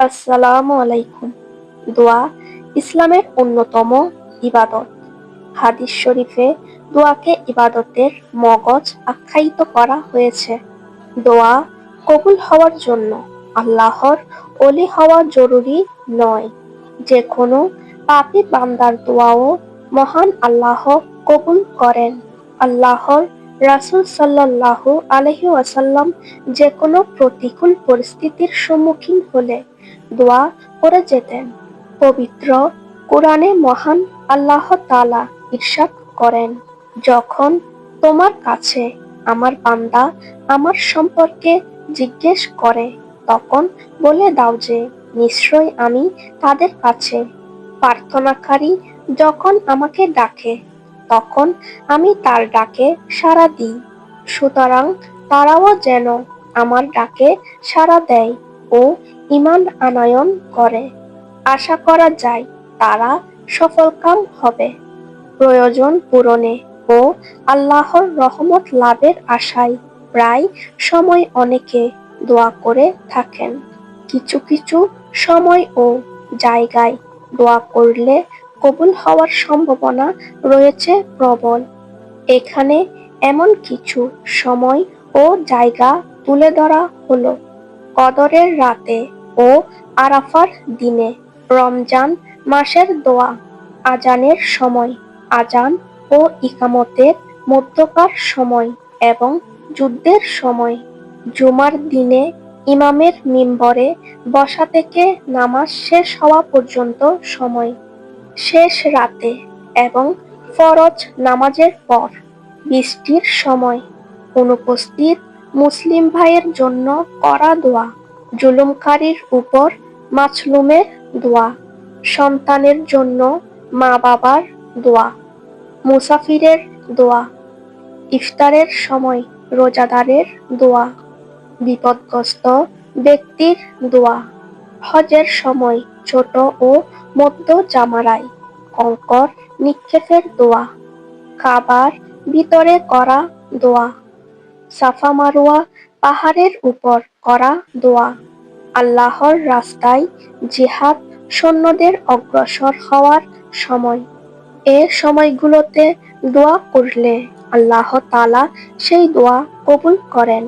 আসসালামু আলাইকুম। দোয়া ইসলামের অন্যতম ইবাদত। হাদিস শরীফে দোয়াকে ইবাদতের মগজ আখ্যায়িত করা হয়েছে। দোয়া কবুল হওয়ার জন্য আল্লাহর অলি হওয়া জরুরি নয়। যে কোনো পাপী বান্দার দোয়াও মহান আল্লাহ কবুল করেন। আল্লাহর রাসূল সাল্লাল্লাহু আলাইহি ওয়াসাল্লাম যে কোনো প্রতিকূল পরিস্থিতির সম্মুখীন হলে দোয়া করে যেতেন। পবিত্র কোরআনে মহান আল্লাহ তাআলা ইরশাদ করেন, যখন তোমার কাছে আমার বান্দা আমার সম্পর্কে জিজ্ঞেস করে, তখন বলে দাও যে, নিশ্চয় আমি তাদের কাছে প্রার্থনাকারী যখন আমাকে ডাকে তখন আমি তার ডাকে সাড়া দিই। সুতরাং তারাও যেন আমার ডাকে সাড়া দেয় ও ঈমান আনয়ন করে। আশা করা যায় তারা সফলকাম হবে। প্রয়োজন পূরণে ও আল্লাহর রহমত লাভের আশায় প্রায় সময় অনেকে দোয়া করে থাকেন। কিছু কিছু সময় ও জায়গায় দোয়া করলে কবুল হওয়ার সম্ভাবনা রয়েছে প্রবল। এখানে এমন কিছু সময় ও জায়গা তুলে ধরা হলো। কদরের রাতে ও আরাফার দিনে রমজান মাসের দোয়া, আজানের সময়, আজান ও ইকামতের মধ্যকার সময় এবং যুদ্ধের সময়। জুমার দিনে ইমামের মিম্বরে বসা থেকে নামাজ শেষ হওয়া পর্যন্ত সময়। শেষ রাতে এবং ফরজ নামাজের পর বৃষ্টির সময় অনুপস্থিত মুসলিম ভাইয়ের জন্য করা দোয়া, জুলুমকারীর উপর মাছলুমের দোয়া, সন্তানের জন্য মা বাবার দোয়া, মুসাফিরের দোয়া, ইফতারের সময় রোজাদারের দোয়া, বিপদগ্রস্ত ব্যক্তির দোয়া। হজের সময় ছোট ও মধ্য জামারাই কঙ্কর নিক্ষেপের দোয়া, কাবার ভিতরে করা দোয়া, সাফা মারোয়া পাহাড়ের উপর করা দোয়া। আল্লাহর রাস্তায় জিহাদ সৈন্যদের অগ্রসর হওয়ার সময়। এ সময়গুলোতে দোয়া করলে আল্লাহ তালা সেই দোয়া কবুল করেন।